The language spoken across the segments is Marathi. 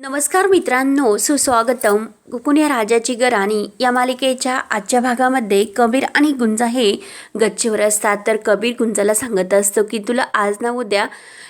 नमस्कार मित्रांनो सुस्वागतम. पुण्या राजाची गराणी या मालिकेच्या आजच्या भागामध्ये कबीर आणि गुंजा हे गच्चीवर असतात. तर कबीर गुंजाला सांगत असतो की तुला आज ना उद्या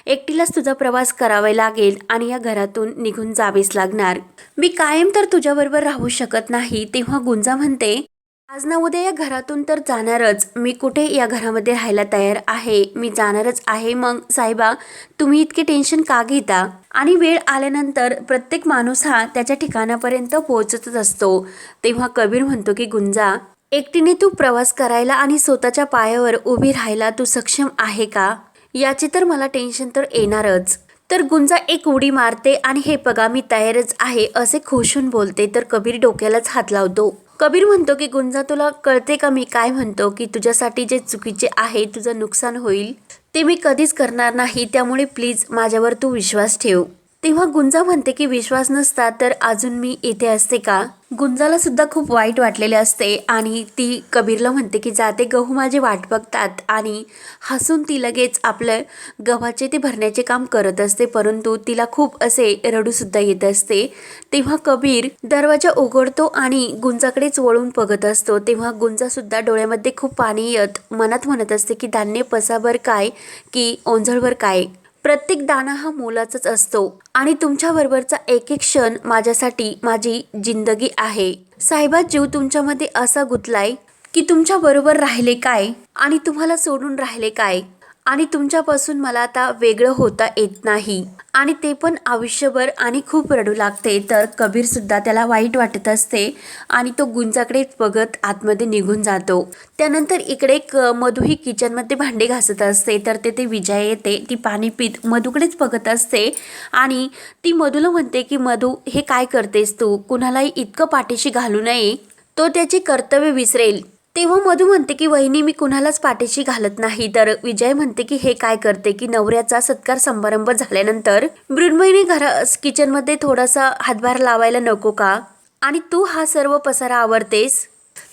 एकटीलाच तुझा प्रवास करावा लागेल आणि या घरातून निघून जावेच लागणार. मी कायम तर तुझ्याबरोबर राहू शकत नाही तेव्हा गुंजा म्हणते. आज ना उद्या या घरातून तर जाणारच. मी कुठे या घरामध्ये राहायला तयार आहे? मी जाणारच आहे. मग साहेबा तुम्ही इतके टेन्शन का घेता? आणि वेळ आल्यानंतर प्रत्येक माणूस हा त्याच्या ठिकाणापर्यंत पोहोचतच असतो. तेव्हा कबीर म्हणतो की गुंजा एकटीने तू प्रवास करायला आणि स्वतःच्या पायावर उभी राहायला तू सक्षम आहे का? याचे तर मला टेन्शन तर येणारच. तर गुंजा एक उडी मारते आणि हे बघा मी तयारच आहे असे खुशून बोलते. तर कबीर डोक्यालाच हात लावतो. कबीर म्हणतो की गुंजा तुला कळते का मी काय म्हणतो की तुझ्यासाठी जे चुकीचे आहे तुझं नुकसान होईल? ते मी कधीच करणार नाही त्यामुळे प्लीज माझ्यावर तू विश्वास ठेव. तेव्हा गुंजा म्हणते की विश्वास नसता तर अजून मी इथे असते का? गुंजाला सुद्धा खूप वाईट वाटलेले असते आणि ती कबीरला म्हणते की जाते गहू माझे वाट बघतात आणि हसून ती लगेच आपलं गव्हाचे ते भरण्याचे काम करत असते परंतु तिला खूप असे रडू सुद्धा येत असते. तेव्हा कबीर दरवाजा उघडतो आणि गुंजाकडेच वळून बघत असतो. तेव्हा गुंजा सुद्धा डोळ्यामध्ये खूप पाणी येत मनात म्हणत असते की धान्य पसाभर काय की ओंझळभर काय? प्रत्येक दाना हा मोलाचाच असतो आणि तुमच्याबरोबरचा एक एक क्षण माझ्यासाठी माझी जिंदगी आहे. साहेबा जीव तुमच्यामध्ये असा गुतलाय की तुमच्या बरोबर राहिले काय आणि तुम्हाला सोडून राहिले काय? आणि तुमच्यापासून मला आता वेगळं होता येत नाही. आणि ते पण आयुष्यभर आणि खूप रडू लागते. तर कबीरसुद्धा त्याला वाईट वाटत असते आणि तो गुंजाकडे बघत आतमध्ये निघून जातो. त्यानंतर इकडे क मधू ही किचनमध्ये भांडे घासत असते. तर तेथे विजय येते. ती पाणी पित मधूकडेच बघत असते. आणि ती मधूला म्हणते की मधू हे काय करतेस तू? कुणालाही इतकं पाठीशी घालू नये. तो त्याचे कर्तव्य विसरेल. तेव्हा मधू म्हणते की वहिनी मी कुणालाच पाठीशी घालत नाही. तर विजय म्हणते की हे काय करते की नवऱ्याचा सत्कार समारंभ झाल्यानंतर मृण्मयीने घरा किचनमध्ये थोडासा हातभार लावायला नको का? आणि तू हा सर्व पसारा आवडतेस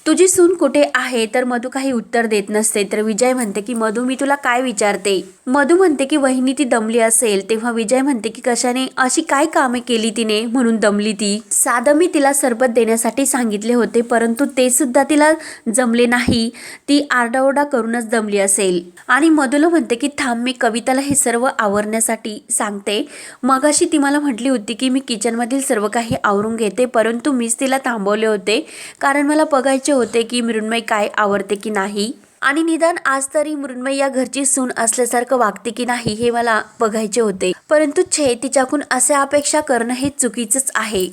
तुझी सून कुठे आहे? तर मधू काही उत्तर देत नसते. तर विजय म्हणते की मधू मी तुला काय विचारते? मधू म्हणते की वहिनी ती दमली असेल. तेव्हा विजय म्हणते की कशाने? अशी काय कामे केली तिने म्हणून दमली ती? साधं मी तिला सरबत देण्यासाठी सांगितले होते परंतु ते सुद्धा तिला जमले नाही. ती आरडाओरडा करूनच दमली असेल. आणि मधूला म्हणते की थांब मी कविताला हे सर्व आवरण्यासाठी सांगते. मगाशी ती मला म्हटली होती की मी किचनमधील सर्व काही आवरून घेते परंतु मीच तिला थांबवले होते. कारण मला बघायचे होते की मृण्मय काय आवडते की नाही? आणि निदान आज तरी मृण्मय या घरची सून असल्यासारखं वागते की नाही हे मला बघायचे होते. परंतु छे तिच्याकून अशा अपेक्षा करणं हे चुकीचंच आहे.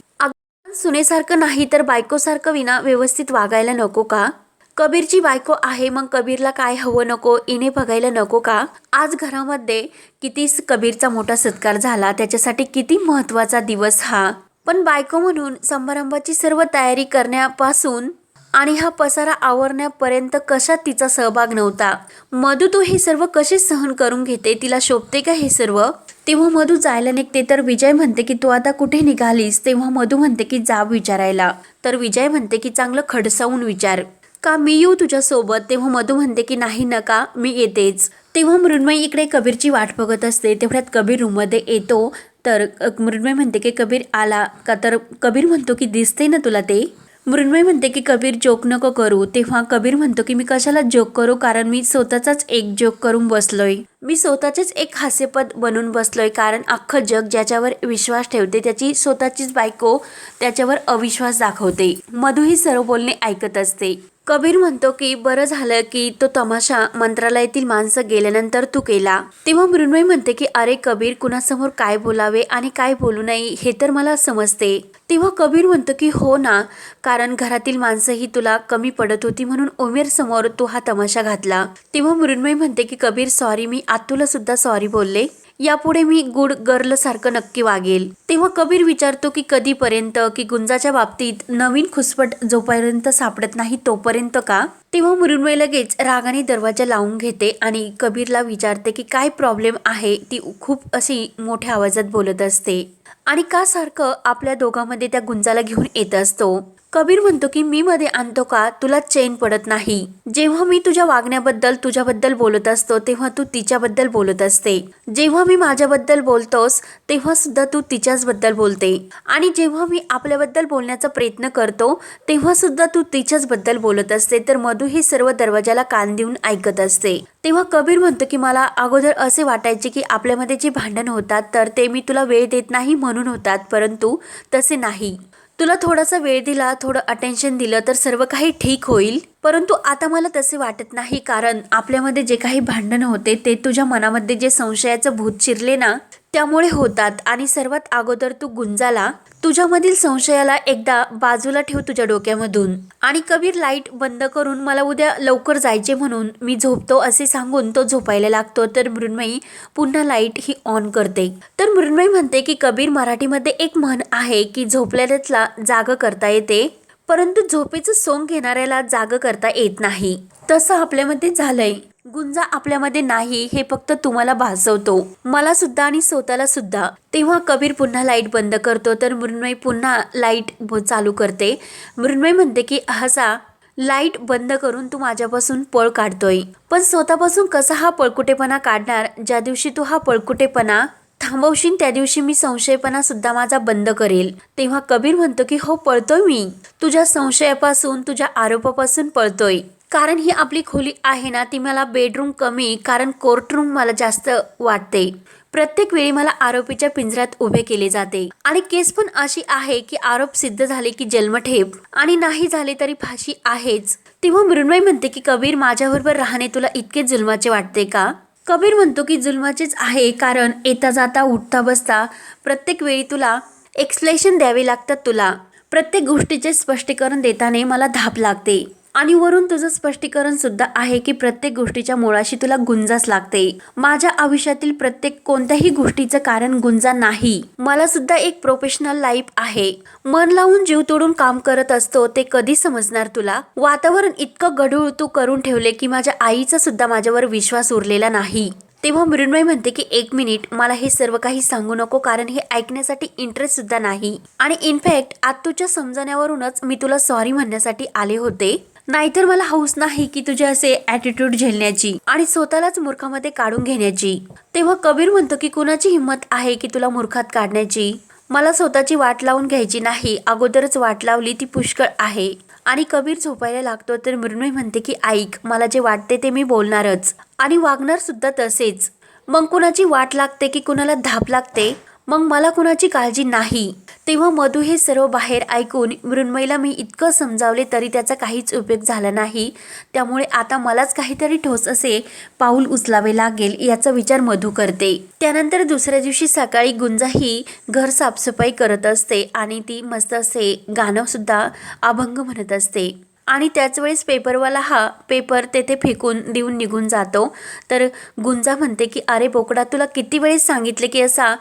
सुनेसारखं नाही तर बायकोसारखं विना व्यवस्थित वागायला नको का? कबीरची बायको आहे मग कबीरला काय हवं नको इने बघायला नको का? आज घरामध्ये किती कबीरचा मोठा सत्कार झाला त्याच्यासाठी किती महत्त्वाचा दिवस हा? पण बायको म्हणून समारंभाची सर्व तयारी करण्यापासून आणि हा पसारा आवरण्यापर्यंत कशात तिचा सहभाग नव्हता? मधू तू हे सर्व कसे सहन करून घेते? तिला शोभते का हे सर्व? तेव्हा मधू जायला निघते तर विजय म्हणते की तू आता कुठे निघालीस? तेव्हा मधू म्हणते की जा विचारायला. तर विजय म्हणते की चांगलं खडसावून विचार. का मी येऊ तुझ्यासोबत? तेव्हा मधू म्हणते की नाही नका मी येतेच. तेव्हा मृण्मयी इकडे कबीरची वाट बघत असते. तेवढ्यात कबीर रूममध्ये येतो. तर मृण्मयी मृण्मय म्हणते की कबीर आला का? तर कबीर म्हणतो की दिसते ना तुला ते? मृण्मय म्हणते की कबीर जोक नको करू. तेव्हा कबीर म्हणतो की मी कशाला जोक करू? कारण मी स्वतःचाच एक जोक करून बसलोय. मी स्वतःचेच एक हास्यपद बनून बसलोय. कारण अख्खं जग ज्याच्यावर विश्वास ठेवते त्याची स्वतःचीच बायको त्याच्यावर अविश्वास दाखवते. मधू ही सर्व बोलणे ऐकत असते. कबीर म्हणतो की बरं झालं की तो तमाशा मंत्रालयातील माणसं गेल्यानंतर तू केला. तेव्हा मृण्मय म्हणते की अरे कबीर कुणासमोर काय बोलावे आणि काय बोलू नये हे तर मला समजते. तेव्हा कबीर म्हणतो की हो ना कारण घरातील माणसं ही तुला कमी पडत होती म्हणून उमेर समोर तू हा तमाशा घातला. तेव्हा मृण्मय म्हणते की कबीर सॉरी मी आतुला सुद्धा सॉरी बोलले. यापुढे मी गुड गर्लसारखं नक्की वागेल. तेव्हा कबीर विचारतो की कधीपर्यंत की गुंजाच्या बाबतीत नवीन खुसपट जोपर्यंत सापडत नाही तोपर्यंत का? तेव्हा मृण्मय लगेच रागाने दरवाजा लावून घेते आणि कबीरला विचारते की काय प्रॉब्लेम आहे? ती खूप अशी मोठ्या आवाजात बोलत असते. आणि का सारखं आपल्या दोघांमध्ये त्या गुंजाला घेऊन येत असतो? कबीर म्हणतो की मी मध्ये आणतो का? तुला चैन पडत नाही. जेव्हा मी तुझ्या वागण्याबद्दल तुझ्याबद्दल बोलत असतो तेव्हा तू तिच्याबद्दल बोलत असते. जेव्हा मी माझ्याबद्दल बोलतोस तेव्हा सुद्धा तू तिच्याच बद्दल बोलते. आणि जेव्हा मी आपल्याबद्दल बोलण्याचा प्रयत्न करतो तेव्हा सुद्धा तू तिच्याच बद्दल बोलत असते. तर मधू हे सर्व दरवाजाला कान देऊन ऐकत असते. तेव्हा कबीर म्हणतो की मला अगोदर असे वाटायचे की आपल्यामध्ये जे भांडण होतात तर ते मी तुला वेळ देत नाही म्हणून होतात परंतु तसे नाही. तुला थोडासा वेळ दिला थोडं अटेन्शन दिलं तर सर्व काही ठीक होईल. परंतु आता मला तसे वाटत नाही कारण आपल्यामध्ये जे काही भांडण होते ते तुझ्या मनामध्ये जे संशयाचं भूत शिरले ना त्यामुळे होतात. आणि सर्वात अगोदर तू गुंजाला तुझ्यामधील संशयाला एकदा बाजूला ठेव तुझ्या डोक्यामधून. आणि कबीर लाइट बंद करून मला उद्या लवकर जायचे म्हणून मी झोपतो असे सांगून तो झोपायला लागतो. तर मृण्मयी पुन्हा लाइट ही ऑन करते. तर मृण्मयी म्हणते की कबीर मराठीमध्ये एक म्हण आहे की झोपलेल्यातला जाग करता येते परंतु झोपेचं सोंग घेणाऱ्याला जाग करता येत नाही. तसं आपल्यामध्ये झालंय. गुंजा आपल्यामध्ये नाही हे फक्त तुम्हाला भासवतो. मला सुद्धा आणि स्वतःला सुद्धा. तेव्हा कबीर पुन्हा लाइट बंद करतो तर मृण्मयी पुन्हा लाइट चालू करते. मृण्मयी म्हणते की असा लाइट बंद करून तू माझ्यापासून पळ काढतोय. पण स्वतःपासून कसा हा पळकुटेपणा काढणार? ज्या दिवशी तू हा पळकुटेपणा थांबवशील त्या दिवशी मी संशयपणा सुद्धा माझा बंद करेल. तेव्हा कबीर म्हणतो की हो पळतोय मी. तुझ्या संशयापासून तुझ्या आरोपापासून पळतोय. कारण ही आपली खोली आहे ना ती मला बेडरूम कमी कारण कोर्टरूम मला जास्त वाटते. प्रत्येक वेळी मला आरोपीच्या पिंजऱ्यात उभे केले जाते. आणि केस पण अशी आहे की आरोप सिद्ध झाले की जन्मठेप. आणि नाही झाले तरी फाशी आहेच. तेव्हा मृण्मयी म्हणते की कबीर माझ्याबरोबर राहणे तुला इतके जुलमाचे वाटते का? कबीर म्हणतो की जुलमाचेच आहे कारण येता जाता उठता बसता प्रत्येक वेळी तुला एक्सप्लेशन द्यावे लागतात तुला. प्रत्येक गोष्टीचे स्पष्टीकरण देताना मला धाप लागते. आणि वरून तुझं स्पष्टीकरण सुद्धा आहे की प्रत्येक गोष्टीच्या मुळाशी तुला गुंजाच लागते. माझ्या आयुष्यातील प्रत्येक कोणत्याही गोष्टीचं कारण गुंजा नाही. मला सुद्धा एक प्रोफेशनल लाईफ आहे. मन लावून जीव तोडून काम करत असतो ते कधी समजणार तुला? वातावरण इतकं गढूळ तू करून ठेवले की माझ्या आईचा सुद्धा माझ्यावर विश्वास उरलेला नाही. तेव्हा मृण्मय म्हणते की एक मिनिट मला हे सर्व काही सांगू नको कारण हे ऐकण्यासाठी इंटरेस्ट सुद्धा नाही. आणि इनफॅक्ट तुझ्या समजण्यावरूनच मी तुला सॉरी म्हणण्यासाठी आले होते. नाहीतर मला हौस नाही की तुझे असे ॲटिट्यूड झेलण्याची आणि स्वतःलाच मूर्खामध्ये काढून घेण्याची. तेव्हा कबीर म्हणतो की कुणाची हिंमत आहे की तुला मूर्खात काढण्याची? मला स्वतःची वाट लावून घ्यायची नाही. अगोदरच वाट लावली ती पुष्कळ आहे. आणि कबीर झोपायला लागतो तर मृण्मयी म्हणते की ऐक मला जे वाटते ते मी बोलणारच आणि वागणार सुद्धा तसेच. मग कुणाची वाट लागते की कुणाला धाप लागते? मग मला कुणाची काळजी नाही. तेव्हा मधू हे सर्व बाहेर ऐकून मृण्मयीला मी इतकं समजावले तरी त्याचा काहीच उपयोग झाला नाही. त्यामुळे आता मलाच काहीतरी ठोस असे पाऊल उचलावे लागेल याचा विचार मधू करते. त्यानंतर दुसऱ्या दिवशी सकाळी गुंजा ही घर साफसफाई करत असते आणि ती मस्त असे गाणंसुद्धा अभंग म्हणत असते. आणि त्याच वेळेस पेपरवाला हा पेपर तेथे फेकून देऊन निघून जातो. तर गुंजा म्हणते की अरे बोकडा तुला किती वेळेस सांगितले की असा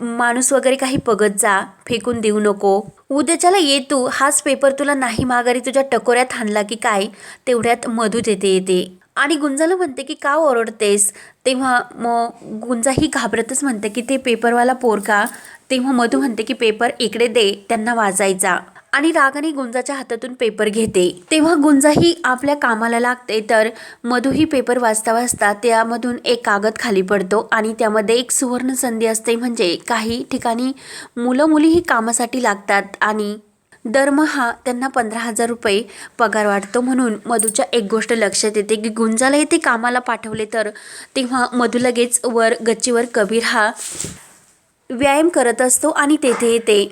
माणूस वगैरे काही बघत जा फेकून देऊ नको. उद्याच्याला ये तू. हाच पेपर तुला नाही माघारी तुझ्या टकोऱ्यात हाणला की काय? तेवढ्यात मधू येते येते. आणि गुंजाला म्हणते की का ओरडतेस? तेव्हा मग गुंजाही घाबरतच म्हणते की ते पेपरवाला पोरका तेव्हा मधू म्हणते की पेपर इकडे दे. त्यांना वाजायचा. आणि रागाने गुंजाच्या हातातून पेपर घेते. तेव्हा गुंजा ही आपल्या कामाला लागते तर मधूही पेपर वाचता वाचता त्यामधून एक कागद खाली पडतो आणि त्यामध्ये एक सुवर्ण संधी असते म्हणजे काही ठिकाणी मुलं मुलीही कामासाठी लागतात आणि दरमहा त्यांना पंधरा हजार रुपये पगार वाटतो म्हणून मधूच्या एक गोष्ट लक्षात येते की गुंजाला येथे कामाला पाठवले तर तेव्हा मधू लगेच वर गच्चीवर कबीर हा व्यायाम करत असतो आणि तेथे येते.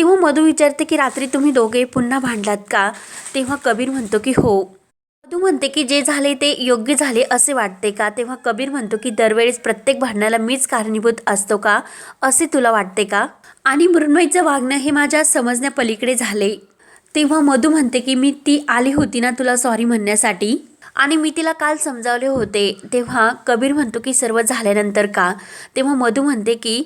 तेव्हा मधू विचारते की रात्री तुम्ही दोघे पुन्हा भांडलात का? तेव्हा कबीर म्हणतो की हो. मधू म्हणते की जे झाले ते योग्य झाले असे वाटते का? तेव्हा कबीर म्हणतो की दरवेळेस प्रत्येक भांडणाला मीच कारणीभूत असतो का? असे तुला वाटते का? आणि मृण्मयीचं वागणं हे माझ्या समजण्यापलीकडे झाले. तेव्हा मधू म्हणते की मी ती आली होती ना तुला सॉरी म्हणण्यासाठी? आणि मी तिला काल समजावले होते. तेव्हा कबीर म्हणतो की सर्व झाल्यानंतर का? तेव्हा मधू म्हणते की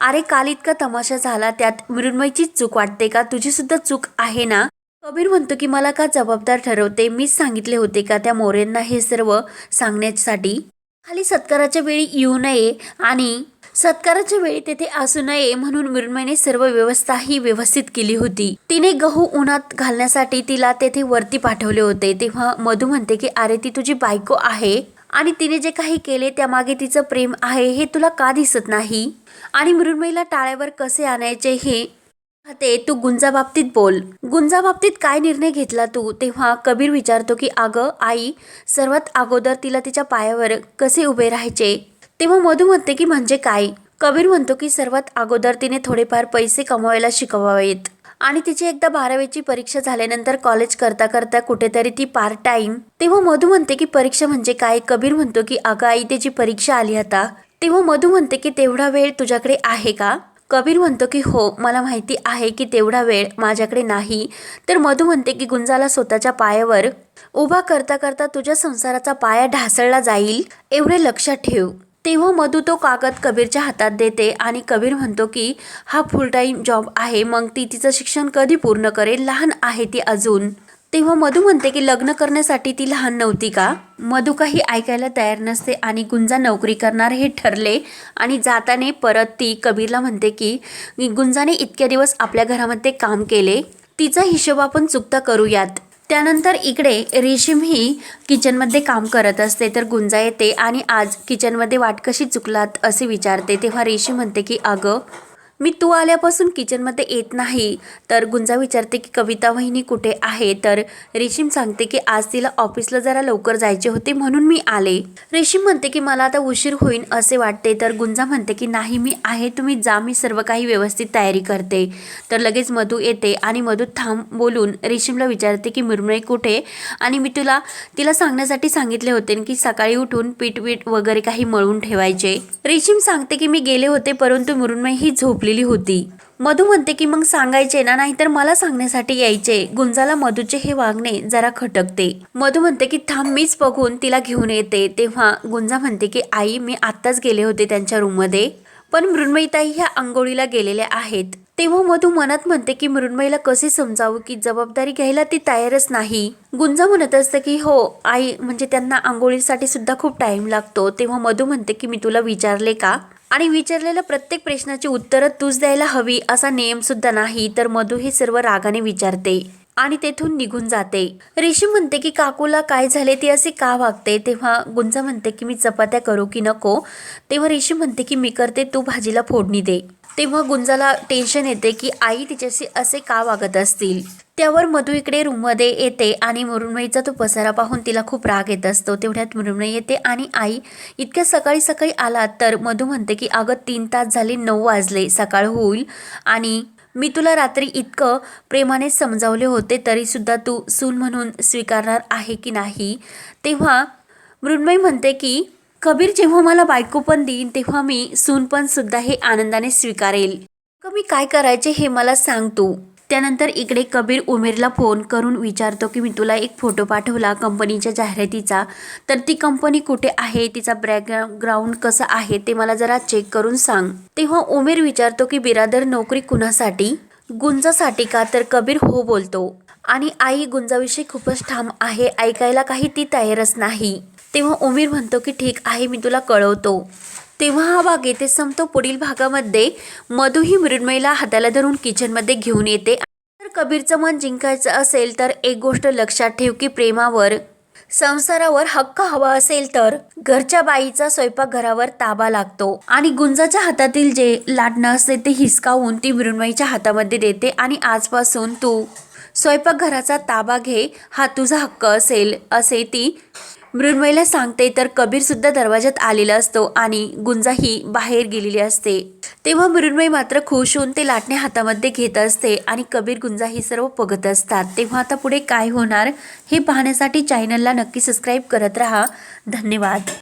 अरे काल इतका तमाशा झाला त्यात मृण्मयचीच चूक वाटते का? तुझी सुद्धा चूक आहे ना? कबीर म्हणतो की मला का जबाबदार ठरवते? मीच सांगितले होते का त्या मोरेंना हे सर्व सांगण्यासाठी? खाली सत्काराच्या वेळी येऊ नये आणि सत्काराच्या वेळी तेथे असू नये म्हणून मृण्मयने सर्व व्यवस्था ही व्यवस्थित केली होती. तिने गहू उन्हात घालण्यासाठी तिला तेथे वरती पाठवले होते. तेव्हा मधू म्हणते की अरे ती तुझी बायको आहे आणि तिने जे काही केले त्यामागे तिचं प्रेम आहे हे तुला का दिसत नाही? आणि मृण्मयीला टाळ्यावर कसे आणायचे हे ते तू गुंजा बाबतीत बोल. गुंजा बाबतीत काय निर्णय घेतला तू? तेव्हा कबीर विचारतो की अगं आई सर्वात अगोदर तिला तिच्या पायावर कसे उभे राहायचे? तेव्हा मधू म्हणते की म्हणजे काय? कबीर म्हणतो की सर्वात अगोदर तिने थोडेफार पैसे कमवायला शिकवावेत. आणि तिची एकदा बारावीची परीक्षा झाल्यानंतर कॉलेज करता करता कुठेतरी ती पार्ट टाइम तेव्हा मधू म्हणते की परीक्षा म्हणजे काय? कबीर म्हणतो की अगं आई त्याची परीक्षा आली आता. तेव्हा मधू म्हणते की तेवढा वेळ तुझ्याकडे आहे का? कबीर म्हणतो की हो मला माहिती आहे की तेवढा वेळ माझ्याकडे नाही. तर मधू म्हणते की गुंजाला स्वतःच्या पायावर उभा करता करता तुझ्या संसाराचा पाया ढासळला जाईल एवढे लक्षात ठेव. तेव्हा मधू तो कागद कबीरच्या हातात देते आणि कबीर म्हणतो की हा फुल टाईम जॉब आहे मग ती तिचं शिक्षण कधी पूर्ण करेल? लहान आहे ती अजून. तेव्हा मधू म्हणते की लग्न करण्यासाठी ती लहान नव्हती का? मधू काही ऐकायला तयार नसते आणि गुंजा नोकरी करणार हे ठरले आणि जाताने परत ती कबीरला म्हणते की गुंजाने इतक्या दिवस आपल्या घरामध्ये काम केले. तिचा हिशोब आपण चुकता करूयात. त्यानंतर इकडे रेशीम ही किचनमध्ये काम करत असते तर गुंजा येते आणि आज किचनमध्ये वाट कशी चुकलात असे विचारते. तेव्हा रेशीम म्हणते की अगं मी तू आल्यापासून किचनमध्ये येत नाही. तर गुंजा विचारते की कविता वहिनी कुठे आहे? तर रेशीम सांगते की आज तिला ऑफिसला जरा लवकर जायचे होते म्हणून मी आले. रेशीम म्हणते की मला आता उशीर होईल असे वाटते. तर गुंजा म्हणते की नाही मी आहे तुम्ही जा मी सर्व काही व्यवस्थित तयारी करते. तर लगेच मधू येते आणि मधू थांब बोलून रेशीमला विचारते की मुरमुळे कुठे? आणि मी तुला तिला सांगण्यासाठी सांगितले होते की सकाळी उठून पीठ वीट वगैरे काही मळून ठेवायचे. रेशीम सांगते की मी गेले होते परंतु मुरुणमय ही झोप झोपलेली होती. मधू म्हणते की मग सांगायचे ना नाहीतर मला सांगण्यासाठी यायचे. गुंजाला मधूचे हे वागणे जरा खटकते. मधू म्हणते की थांब मीच बघून तिला घेऊन येते. तेव्हा गुंजा म्हणते की आई मी आत्ताच गेले होते त्यांच्या रूममध्ये. पण मृण्मयीताई ह्या आंघोळीला गेलेल्या आहेत. तेव्हा मधू मनात म्हणते की मृण्मयीला कसे समजावू की जबाबदारी घ्यायला ती तयारच नाही? गुंजा म्हणत असते की हो आई म्हणजे त्यांना आंघोळीसाठी सुद्धा खूप टाइम लागतो. तेव्हा मधू म्हणते की मी तुला विचारले का? आणि विचारलेल्या प्रत्येक प्रश्नाची उत्तरं तूच द्यायला हवी असा नियमसुद्धा नाही तर मधू हे सर्व रागाने विचारते. आणि तेथून निघून जाते. रेशीम म्हणते की काकूला काय झाले ती असे का वागते? तेव्हा गुंजा म्हणते की मी चपात्या करू की नको? तेव्हा रेशीम म्हणते की मी करते तू भाजीला फोडणी दे. तेव्हा गुंजाला टेन्शन येते की आई तिच्याशी असे का वागत असतील? त्यावर मधू इकडे रूममध्ये येते आणि मृण्मयीचा तो पसारा पाहून तिला खूप राग येत असतो. तेवढ्यात मृण्मयी येते आणि आई इतक्या सकाळी सकाळी आला तर मधू म्हणते की अगं तीन तास झाले नऊ वाजले सकाळ होईल आणि मी तुला रात्री इतकं प्रेमाने समजावले होते तरीसुद्धा तू सून म्हणून स्वीकारणार आहे की नाही? तेव्हा मृण्मयी म्हणते की कबीर जेव्हा मला बायको पण देईन तेव्हा मी सून पण सुद्धा हे आनंदाने स्वीकारेल. का मी काय करायचे हे मला सांग तू. त्यानंतर इकडे कबीर उमेरला फोन करून विचारतो की मी तुला एक फोटो पाठवला कंपनीच्या जाहिरातीचा. तर ती कंपनी कुठे आहे? तिचा बॅकग्राऊंड कसं आहे? ते मला जरा चेक करून सांग. तेव्हा उमेर विचारतो की बिरादर नोकरी कुणासाठी? गुंजासाठी का? तर कबीर हो बोलतो. आणि आई गुंजाविषयी खूपच ठाम आहे. ऐकायला काही ती तयारच नाही. तेव्हा उमेर म्हणतो की ठीक आहे मी तुला कळवतो. तेव्हा हा भाग येथे संपतो. पुढील भागामध्ये मधू ही मृण्मयीला हाताला धरून किचनमध्ये घेऊन येते कबीरचं मन जिंकायचं असेल तर एक गोष्ट लक्षात ठेव की प्रेमावर संसारावर हक्क हवा असेल तर घरच्या बाईचा स्वयंपाकघरावर ताबा लागतो. आणि गुंजाच्या हातातील जे लाटणं असते ते हिसकावून ती मृण्मयीच्या हातामध्ये देते आणि आजपासून तू स्वयंपाकघराचा ताबा घे हा तुझा हक्क असेल असे ती मृण्मयीला सांगते. तर कबीरसुद्धा दरवाज्यात दरवाजात आलेला असतो आणि गुंजाही बाहेर गेलेली असते. तेव्हा मृण्मयी मात्र खुश होऊन ते लाटणे हातामध्ये घेत असते आणि कबीर गुंजा ही सर्व बघत असतात. तेव्हा आता पुढे काय होणार हे पाहण्यासाठी चॅनलला नक्की सबस्क्राईब करत राहा. धन्यवाद.